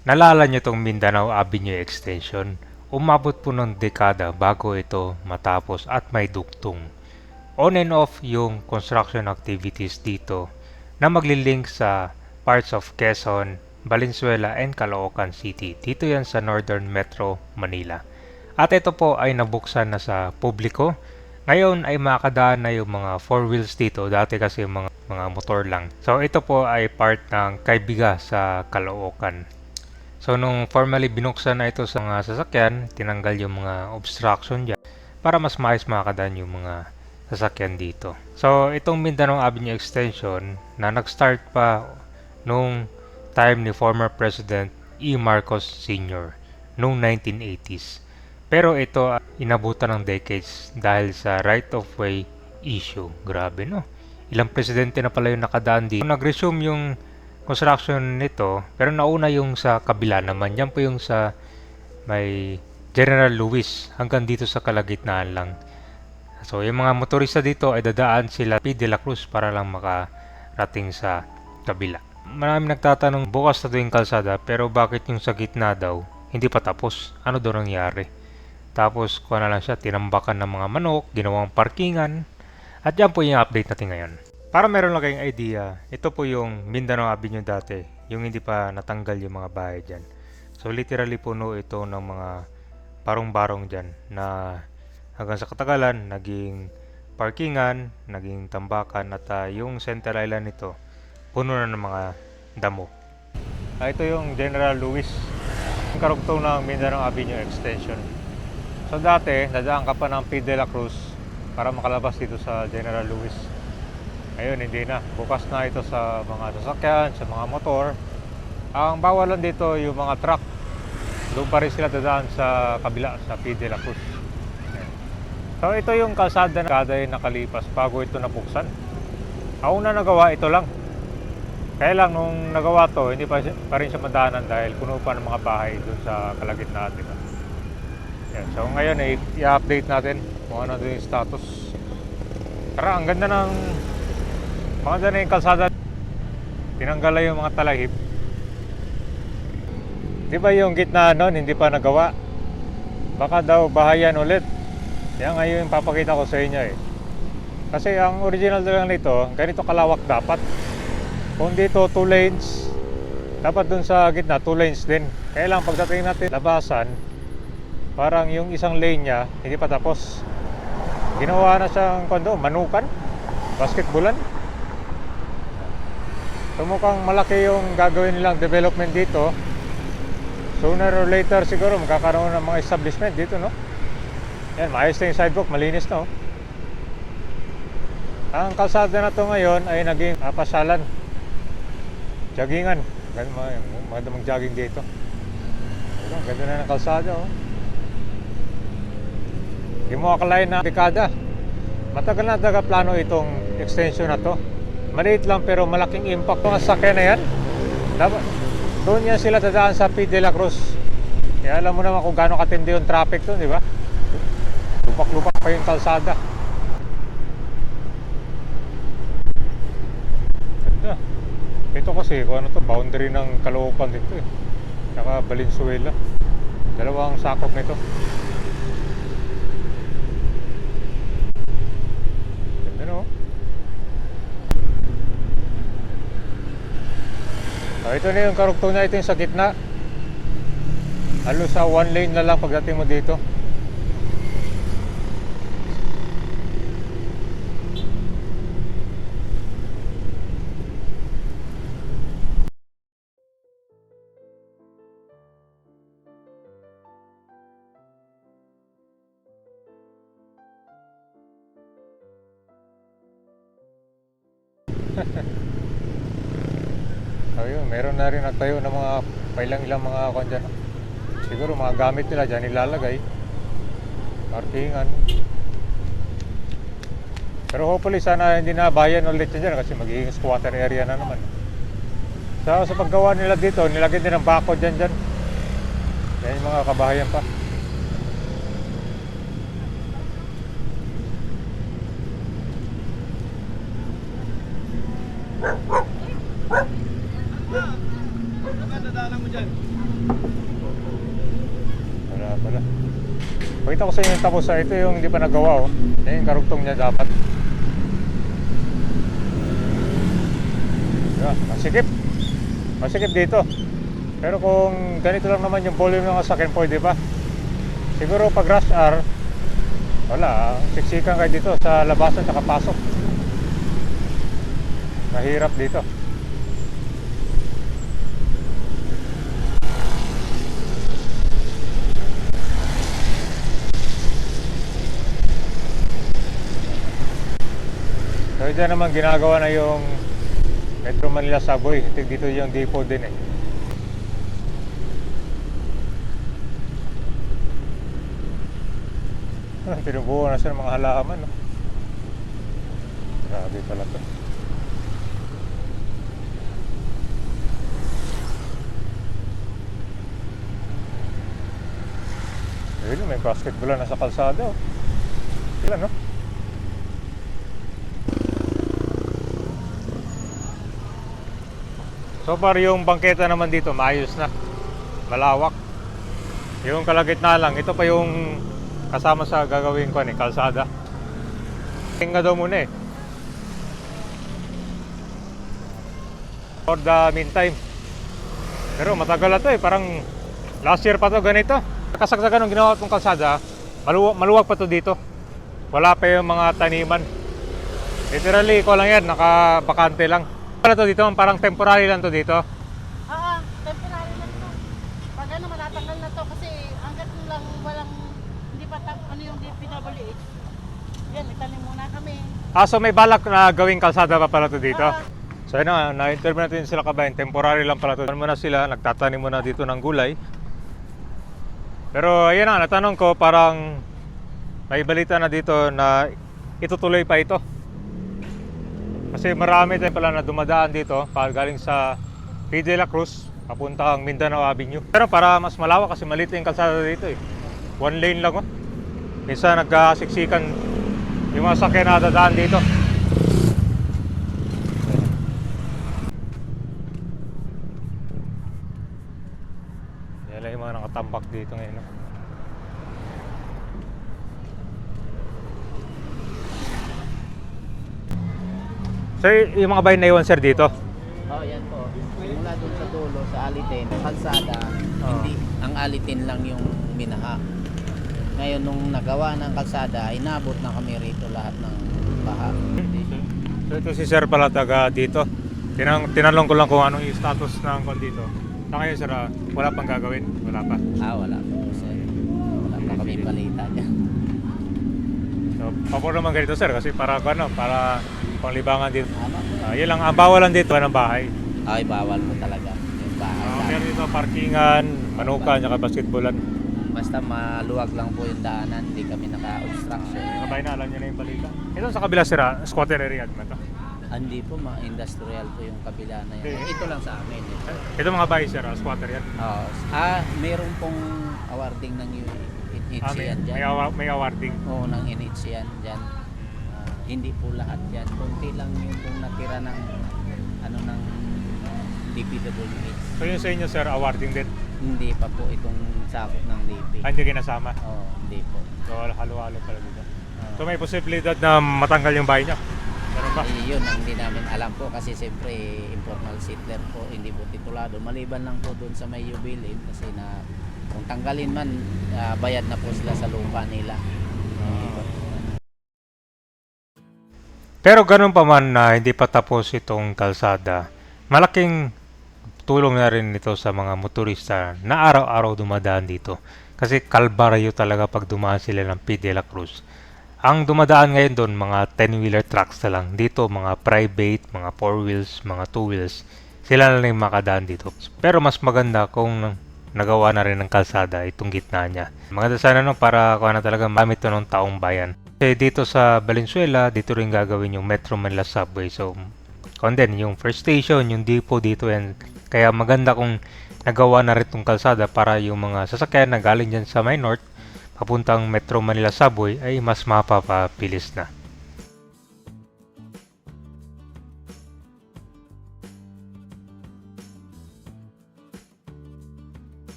Nalala niyo tong Mindanao Avenue Extension? Umabot po ng dekada bago ito matapos at may duktong. On and off yung construction activities dito na maglilink sa parts of Quezon, Valenzuela, and Caloocan City. Dito yan sa Northern Metro Manila. At ito po ay nabuksan na sa publiko. Ngayon ay makakadaan na yung mga four wheels dito. Dati kasi mga, mga motor lang. So ito po ay part ng Kaibiga sa Caloocan. So nung formally binuksan na ito sa mga sasakyan, tinanggal yung mga obstruction dyan para mas maayos makakadaan yung mga sasakyan dito. So itong Mindanao Avenue Extension na nag-start pa nung time ni former President E. Marcos Sr. noong 1980s. Pero ito ah, inabutan ng decades dahil sa right of way issue. Grabe no. Ilang presidente na pala yung nakadaan dito. Nag-resume yung construction nito, pero nauna yung sa kabila naman. Yan po yung sa may General Luis hanggang dito sa kalagitnaan lang. So yung mga motorista dito ay dadaan sila P. de la Cruz para lang makarating sa kabila. Marami nagtatanong bukas na to yung kalsada pero bakit yung sa gitna daw hindi pa tapos? Ano daw nangyari? Tapos kuha na lang siya, tinambakan ng mga manok, ginawang parkingan. At yan po yung update natin ngayon. Para meron lang kayong idea, ito po yung Mindanao Avenue dati, yung hindi pa natanggal yung mga bahay dyan. So literally puno ito ng mga barong-barong dyan na hanggang sa katagalan naging parkingan, naging tambakan at ah, yung center island nito puno na ng mga damo. Ah, ito yung General Luis, yung karugtong ng Mindanao Avenue Extension. So dati, dadaan ka pa ng P. la Cruz para makalabas dito sa General Luis. Ngayon, hindi na. Bukas na ito sa mga sasakyan, sa mga motor. Ang bawal lang dito yung mga truck. Doon pa rin sila dadaan sa kabila, sa P. de la Cruz. So ito yung kalsada na kada yung nakalipas bago ito nabuksan. Ang una nagawa, ito lang. Kaya lang nung nagawa to, hindi pa, pa rin siya madaanan dahil puno pa ng mga bahay doon sa kalagitnaan dito. Yan. So ngayon ay i-update natin kung ano yung status. Tara, ang ganda ng maganda na yung kalsada. Tinanggal na yung mga talahib. Di ba yung gitna nun, hindi pa nagawa? Baka daw bahayan ulit. Yan ngayon yung papakita ko sa inyo eh. Kasi ang original lang nito, ganito kalawak dapat. Kung dito 2 lanes, dapat dun sa gitna 2 lanes din. Kaya lang pagdating natin labasan, parang yung isang lane niya hindi pa tapos. Ginawa na siyang kondo, manukan, basketballan. So mukhang malaki yung gagawin nilang development dito. Sooner or later siguro magkakaroon ng mga establishment dito, no? Yan, maayos na yung sidewalk, malinis na, oh. Ang kalsada na to ngayon ay naging pasyalan. Joggingan. Ganun mga, mga mag-jogging dito. Ang ganda na ng kalsada, oh. Hindi mo akalain na dekada. Matagal na talaga plano itong extension na to. Maliit lang pero malaking impact. Mga sakyan na yan, dapat, doon yan sila dadaan sa P. de la Cruz. Kaya alam mo naman kung gaano katindi yung traffic doon, di ba? Lupak-lupak pa yung kalsada. Ganda. Ito kasi, kung ano to, boundary ng Caloocan dito eh. Saka Valenzuela. Dalawang sakop nito. Ganda no? Oh, ito na yung karugtong na ito yung sa gitna. Halos sa one lane na lang pagdating mo dito. So meron na rin nagtayo ng mga pailang ilang mga kwan dyan. Siguro mga gamit nila dyan ilalagay. Parkingan. Pero hopefully sana hindi na bayan ulit yan dyan kasi magiging squatter area na naman. So sa paggawa nila dito, nilagyan din ng bako dyan dyan. Yan yung mga kabahayan pa. Ano ka dadaanan mo dyan? Pakita ko sa inyo yung tapos sa ito yung hindi pa nagawa oh. Yan yung karugtong niya dapat. Diba? Masikip. Masikip dito. Pero kung ganito lang naman yung volume ng sasakyan, pwede pa. Siguro pag rush hour, wala, ah. siksikan kayo dito sa labasan sa pasok. Mahirap dito. So dyan naman ginagawa na yung Metro Manila Subway. Ito- Dito yung depot din eh. Ah, Tinubuo na siya ng mga halaman. No? Grabe pala to. Ayun, may basketball na sa kalsada. Oh. Ilan, no? So far yung bangketa naman dito maayos na. Malawak. Yung kalagitna lang, ito pa yung kasama sa gagawin ko ni kalsada. Tingnan daw muna eh. For the meantime. Pero matagal na to eh, parang last year pa to ganito. Kasagsagan ng ginawa kong kalsada, maluwag, maluwag pa to dito. Wala pa yung mga taniman. Literally, ko lang yan, nakabakante lang. Wala to dito, parang temporary lang to dito. Oo, temporary lang to. Pag ano, matatanggal na to kasi hanggat lang walang, hindi pa tap, ano yung DPWH. Yan, itanim muna kami. Ah, so may balak na gawing kalsada pa pala to dito? Ah. So yun na, na-interview natin sila kabayan, temporary lang pala to. Ano muna sila, nagtatanim muna dito ng gulay. Pero ayun na, natanong ko, parang may balita na dito na itutuloy pa ito. Kasi marami tayong pala na dumadaan dito, pa galing sa P. de la Cruz, papuntang Mindanao Avenue. Pero para mas malawak kasi maliit yung kalsada dito eh. One lane lang oh. Minsan nagkasiksikan yung mga sakyan na dadaan dito. Yan lang yung mga nakatambak dito ngayon. no? Y- yung mga bayan na iwan sir dito? Oh, yan po. Mula doon sa dulo, sa Alitin, kalsada, Oo. hindi, ang Alitin lang yung minaha. Ngayon, nung nagawa ng kalsada, inabot na kami rito lahat ng baha. So ito si sir pala taga dito. Tinang, tinanong ko lang kung anong yung status ng kon dito. Sa ngayon sir, ah, wala pang gagawin? Wala pa. Ah, wala po. Sir. Wala pa kami balita dyan. So, pabor naman ganito sir kasi para ano, para panglibangan dito. Ano po? Ah, yun lang, ang bawal lang dito ng bahay. Ay, bawal po talaga. Yung bahay. Ah, sa- meron dito parkingan, manukan, tsaka basketballan. Basta maluwag lang po yung daanan, hindi kami naka-obstruction. Sabay na, alam nyo na yung balita. Ito sa kabila sir, ah, squatter area naman to. Hindi po, ma-industrial po yung kabila na yun. Okay. Ito lang sa amin. eh. Ito mga bahay sir, ah, squatter yan. Oh, ah, meron pong awarding ng NHC Ah, may, yan dyan. may, awa- may awarding. Oo, ng NHC yan dyan. Hindi po lahat yan. Kunti lang yung kung natira ng ano ng DPWH. So yun sa inyo sir, awarding din. Hindi pa po itong sakop ng DP. Ah, hindi kinasama. Oo, hindi po. So halo-halo pala dito. So may posibilidad na matanggal yung bahay niya. Meron ba? Eh, yun ang hindi namin alam po kasi siyempre informal settler po, hindi po titulado. Maliban lang po doon sa may jubilin kasi na kung tanggalin man, ah, bayad na po sila sa lupa nila. Hindi po. Pero ganun pa man na hindi pa tapos itong kalsada, malaking tulong na rin ito sa mga motorista na araw-araw dumadaan dito. Kasi kalbaryo talaga pag dumaan sila ng P. de la Cruz. Ang dumadaan ngayon doon, mga 10-wheeler trucks na lang. Dito, mga private, mga 4 wheels, mga 2 wheels. Sila na lang makadaan dito. Pero mas maganda kung nagawa na rin ng kalsada itong gitna niya. Maganda sana no para kuha na talaga mamit ng taong bayan. Kasi dito sa Valenzuela, dito rin gagawin yung Metro Manila Subway. So, din, yung first station, yung depot dito yan. Kaya maganda kung nagawa na rin itong kalsada para yung mga sasakyan na galing dyan sa may north, papuntang Metro Manila Subway ay mas mapapapilis na.